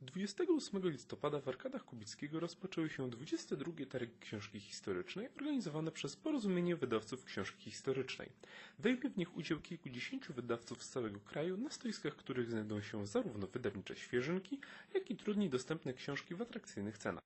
28 listopada w Arkadach Kubickiego rozpoczęły się 22 targi książki historycznej organizowane przez Porozumienie Wydawców Książki Historycznej. Weźmie w nich udział kilkudziesięciu wydawców z całego kraju, na stoiskach których znajdą się zarówno wydawnicze świeżynki, jak i trudniej dostępne książki w atrakcyjnych cenach.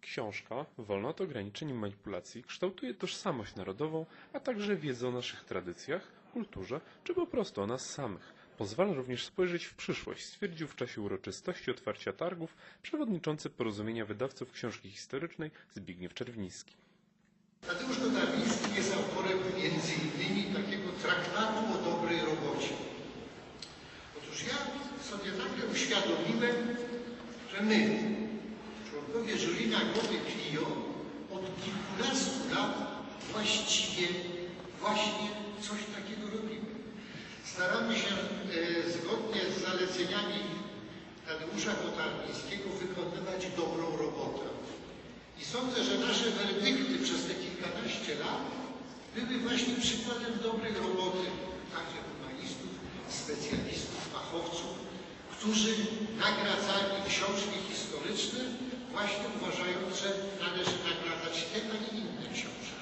Książka, wolna od ograniczeń i manipulacji, kształtuje tożsamość narodową, a także wiedzę o naszych tradycjach, kulturze czy po prostu o nas samych. Pozwala również spojrzeć w przyszłość, stwierdził w czasie uroczystości otwarcia targów przewodniczący Porozumienia Wydawców Książki Historycznej Zbigniew Czerwiński. Tadeusz Kotarbiński jest autorem między innymi takiego traktatu o dobrej robocie. Otóż ja sobie nagle uświadomiłem, że my, członkowie jury Nagrody Clio, od kilkunastu lat właściwie właśnie coś takiego robimy. Staramy się zgodnie z zaleceniami Tadeusza Kotarbińskiego wykonywać dobrą robotę. I sądzę, że nasze werdykty przez te kilkanaście lat były właśnie przykładem dobrej roboty także humanistów, specjalistów, fachowców, którzy nagradzali książki historyczne, właśnie uważając, że należy nagradzać te, a nie inne książki.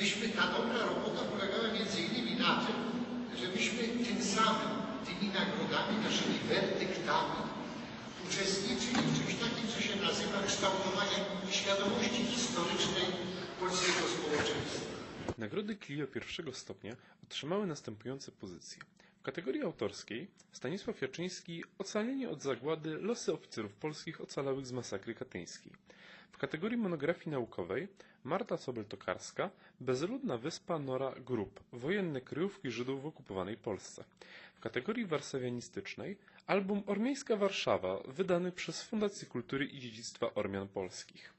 Myśmy, ta dobra robota polegała między innymi na tym, że myśmy tym samym, tymi nagrodami, naszymi werdyktami uczestniczyli w czymś takim, co się nazywa kształtowaniem świadomości historycznej polskiego społeczeństwa. Nagrody Clio pierwszego stopnia otrzymały następujące pozycje. Kategorii autorskiej Stanisław Jaczyński Ocalenie od zagłady losy oficerów polskich ocalałych z masakry katyńskiej. W kategorii monografii naukowej Marta Sobel-Tokarska Bezludna wyspa Nora Grób Wojenne kryjówki Żydów w okupowanej Polsce. W kategorii warszawianistycznej album Ormiejska Warszawa wydany przez Fundację Kultury i Dziedzictwa Ormian Polskich.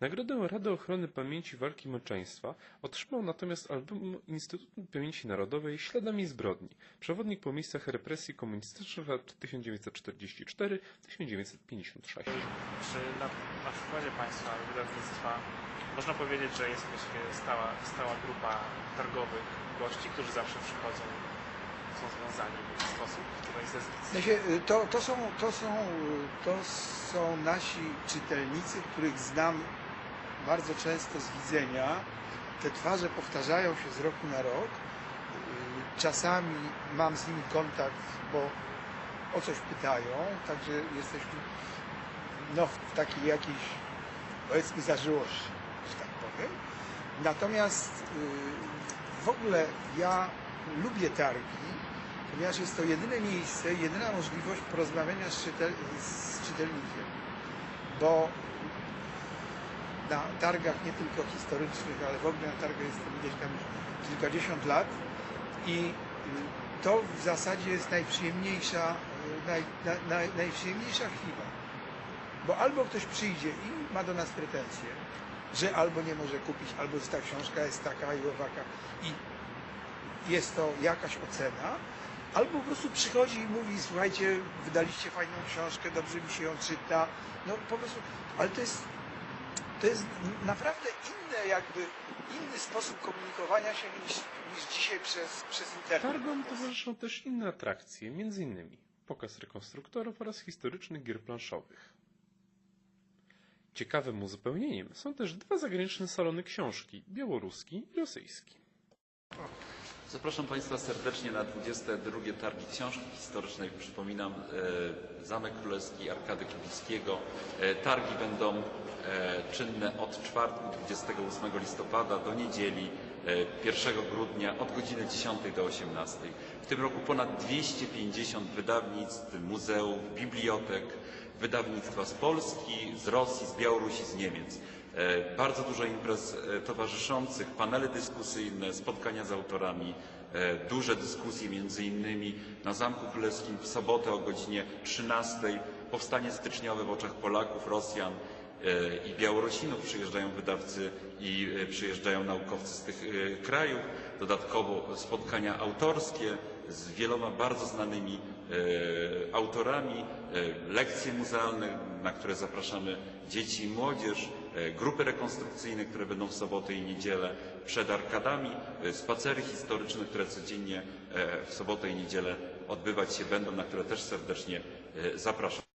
Nagrodę Rady Ochrony Pamięci Walki Męczeństwa otrzymał natomiast album Instytutu Pamięci Narodowej Śladami Zbrodni, przewodnik po miejscach represji komunistycznych lat 1944-1956. Czy na, na przykładzie Państwa wydawnictwa można powiedzieć, że jest jakaś stała, stała grupa targowych gości, którzy zawsze przychodzą, są związani w jakiś sposób tutaj ze y, to, to, są, to, są, y, to są nasi czytelnicy, których znam bardzo często z widzenia. Te twarze powtarzają się z roku na rok. Y, Czasami mam z nimi kontakt, bo o coś pytają, także jesteśmy no, w takiej jakiejś, powiedzmy, zażyłości, że tak powiem. Natomiast y, w ogóle ja lubię targi, ponieważ jest to jedyne miejsce, jedyna możliwość porozmawiania z, czytel, z czytelnikiem. Bo na targach nie tylko historycznych, ale w ogóle na targach jestem gdzieś tam kilkadziesiąt lat i y, to w zasadzie jest najprzyjemniejsza, y, naj, na, naj, najprzyjemniejsza chwila. Bo albo ktoś przyjdzie i ma do nas pretensje, że albo nie może kupić, albo że ta książka jest taka i owaka i jest to jakaś ocena, albo po prostu przychodzi i mówi, słuchajcie, wydaliście fajną książkę, dobrze mi się ją czyta. No po prostu, ale to jest, to jest naprawdę inne jakby, inny sposób komunikowania się niż, niż dzisiaj przez, przez internet. Targom towarzyszą też inne atrakcje, m.in. pokaz rekonstruktorów oraz historycznych gier planszowych. Ciekawym uzupełnieniem są też dwa zagraniczne salony książki, białoruski i rosyjski. Zapraszam Państwa serdecznie na 22 Targi Książki Historycznej. Przypominam, e, Zamek Królewski Arkady Kibickiego. E, Targi będą e, czynne od czwartku 28 listopada do niedzieli e, 1 grudnia od godziny 10 do 18. W tym roku ponad 250 wydawnictw, muzeów, bibliotek, wydawnictwa z Polski, z Rosji, z Białorusi, z Niemiec. E, Bardzo dużo imprez e, towarzyszących, panele dyskusyjne, spotkania z autorami, e, duże dyskusje między innymi na Zamku Królewskim w sobotę o godzinie 13. Powstanie styczniowe w oczach Polaków, Rosjan i Białorusinów. Przyjeżdżają wydawcy i przyjeżdżają naukowcy z tych krajów. Dodatkowo spotkania autorskie z wieloma bardzo znanymi autorami, lekcje muzealne, na które zapraszamy dzieci i młodzież, grupy rekonstrukcyjne, które będą w sobotę i niedzielę przed arkadami, e, spacery historyczne, które codziennie e, w sobotę i niedzielę odbywać się będą, na które też serdecznie e, zapraszam.